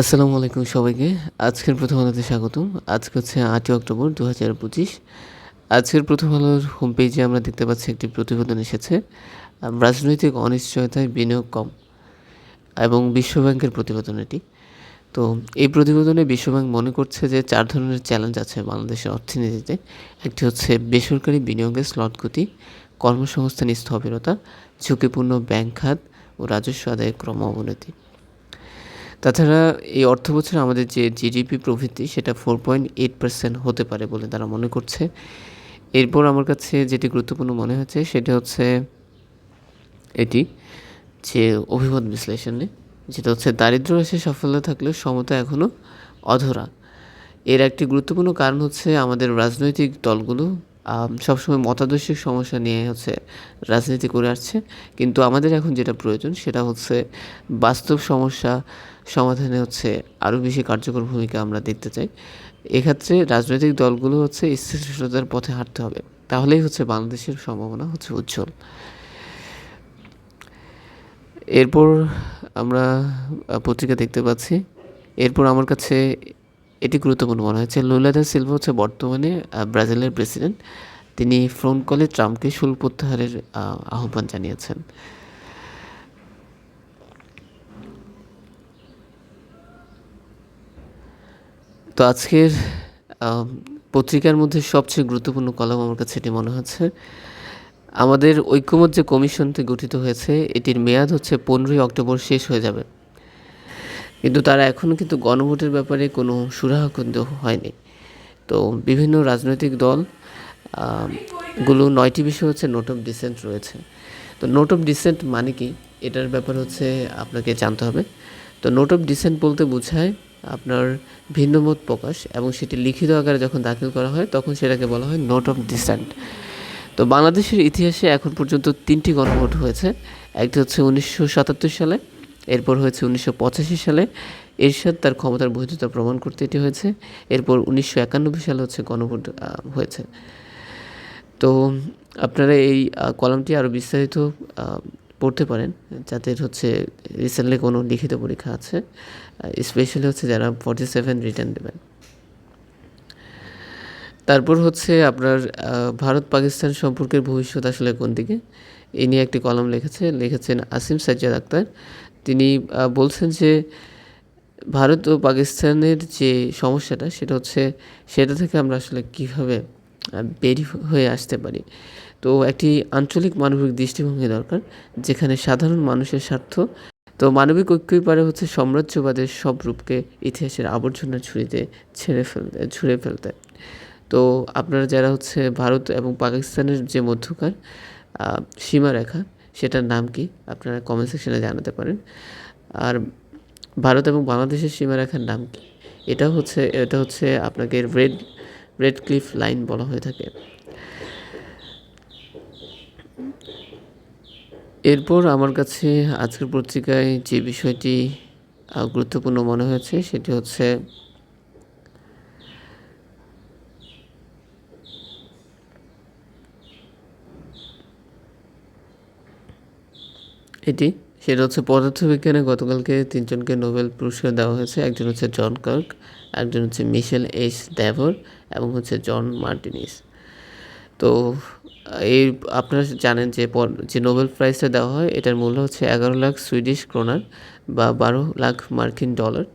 আসসালামু আলাইকুম সবাইকে। আজকের প্রথম আলোতে স্বাগতম। আজকে হচ্ছে আটই অক্টোবর দু হাজার পঁচিশ। আজকের প্রথম আলোর হোম পেজে আমরা দেখতে পাচ্ছি একটি প্রতিবেদন এসেছে। রাজনৈতিক অনিশ্চয়তায় বিনিয়োগ কম এবং বিশ্বব্যাংকের প্রতিবেদন এটি। তো এই প্রতিবেদনে বিশ্বব্যাংক মনে করছে যে চার ধরনের চ্যালেঞ্জ আছে বাংলাদেশের অর্থনীতিতে। একটি হচ্ছে বেসরকারি বিনিয়োগের স্লট গতি, কর্মসংস্থান স্থবিরতা, ঝুঁকিপূর্ণ ব্যাংক খাত ও রাজস্ব আদায়ের ক্রম অবনতি তাছাড়া এই অর্থ বছরে আমাদের যে জিডিপি প্রবৃদ্ধি সেটা ফোর পয়েন্ট এইট পার্সেন্ট হতে পারে বলে তারা মনে করছে। এরপর আমার কাছে যেটি গুরুত্বপূর্ণ মনে হচ্ছে, সেটা হচ্ছে এটি যে অভিমত বিশ্লেষণে, যেটা হচ্ছে দারিদ্র রাশি সাফল্য থাকলেও সমতা এখনও অধরা। এর একটি গুরুত্বপূর্ণ কারণ হচ্ছে আমাদের রাজনৈতিক দলগুলো সবসময় মতাদর্শিক সমস্যা নিয়ে হচ্ছে রাজনীতি করে আসছে। কিন্তু আমাদের এখন যেটা প্রয়োজন সেটা হচ্ছে বাস্তব সমস্যা সমাধানে হচ্ছে আরও বেশি কার্যকর ভূমিকা আমরা দেখতে চাই। এক্ষেত্রে রাজনৈতিক দলগুলো হচ্ছে স্থিতিশীলতার পথে হাঁটতে হবে। তাহলেই হচ্ছে বাংলাদেশের সম্ভাবনা হচ্ছে উজ্জ্বল। এরপর আমরা পত্রিকা দেখতে পাচ্ছি। এরপর আমার কাছে এটি গুরুত্বপূর্ণ মনে হচ্ছে লুলা দা সিলভা হচ্ছে বর্তমানে ব্রাজিলের প্রেসিডেন্ট। তিনি ফোন কলে ট্রাম্পকে শুল্ক প্রত্যাহারের আহ্বান জানিয়েছেন। তো আজকের পত্রিকার মধ্যে সবচেয়ে গুরুত্বপূর্ণ কলম আমার কাছে এটি মনে হচ্ছে। আমাদের ঐক্যমত যে কমিশনটি গঠিত হয়েছে, এটির মেয়াদ হচ্ছে পনেরোই অক্টোবর শেষ হয়ে যাবে। কিন্তু তারা এখনও কিন্তু গণভোটের ব্যাপারে কোনো সুরাহা কিন্তু হয়নি। তো বিভিন্ন রাজনৈতিক দলগুলো নয়টি বিষয় হচ্ছে নোট অফ ডিসেন্ট রয়েছে। তো নোট অফ ডিসেন্ট মানে কি? এটার ব্যাপার হচ্ছে আপনাকে জানতে হবে। তো নোট অফ ডিসেন্ট বলতে বোঝায় আপনার ভিন্নমত প্রকাশ এবং সেটি লিখিত আকারে যখন দাখিল করা হয়, তখন সেটাকে বলা হয় নোট অফ ডিসেন্ট তো বাংলাদেশের ইতিহাসে এখন পর্যন্ত তিনটি গণভোট হয়েছে। একটি হচ্ছে উনিশশো সাতাত্তর সালে এরপর হয়েছে উনিশশো পঁচাশি সালে। এরশাদ তার ক্ষমতার বৈধতা প্রমাণ করতে এটি হয়েছে। এরপর উনিশশো একানব্বই সালে হচ্ছে গণভোট হয়েছে। তো আপনারা এই কলামটি আরও বিস্তারিত পড়তে পারেন যাদের হচ্ছে রিসেন্টলি কোনো লিখিত পরীক্ষা আছে স্পেশালি হচ্ছে যারা ফর্টি সেভেন রিটার্ন দেবেন। তারপর হচ্ছে আপনার ভারত পাকিস্তান সম্পর্কের ভবিষ্যৎ আসলে কোন দিকে? এ নিয়ে একটি কলম লিখেছে, লিখেছেন আসিম সাজ্জাদ আক্তার। তিনি বলছেন যে ভারত ও পাকিস্তানের যে সমস্যাটা, সেটা হচ্ছে সেটা থেকে আমরা আসলে কীভাবে বেরি হয়ে আসতে পারি। তো একটি আঞ্চলিক মানবিক দৃষ্টিভঙ্গি দরকার, যেখানে সাধারণ মানুষের স্বার্থ। তো মানবিক ঐক্যই পারে হচ্ছে সাম্রাজ্যবাদের সব রূপকে ইতিহাসের আবর্জনা ছুরিতে ছেড়ে ফেলতে ছুঁড়ে ফেলতে। তো আপনারা যারা হচ্ছে ভারত এবং পাকিস্তানের যে মধ্যকার সীমারেখা সেটার নাম কি? আপনারা কমেন্ট সেকশনে জানাতে পারেন। আর ভারত এবং বাংলাদেশের সীমারেখার নাম কি? এটা হচ্ছে এটা হচ্ছে আপনাকে রেড রেড ক্লিফ লাইন বলা হয়ে থাকে। এরপর আমার কাছে আজকের পত্রিকায় যে বিষয়টি গুরুত্বপূর্ণ মনে হয়েছে, সেটি হচ্ছে এটি সেটা হচ্ছে পদার্থবিজ্ঞানে গতকালকে তিনজনকে নোবেল পুরস্কার দেওয়া হয়েছে। একজন হচ্ছে জন কার্ক একজন হচ্ছে মিশেল এইচ ড্যাভর এবং হচ্ছে জন মার্টিনিস। তো, এই আপনারা জানেন যে যে নোবেল প্রাইজটা দেওয়া হয়, এটার মূল্য হচ্ছে এগারো লাখ সুইডিশ ক্রোনার বা বারো লাখ মার্কিন ডলার।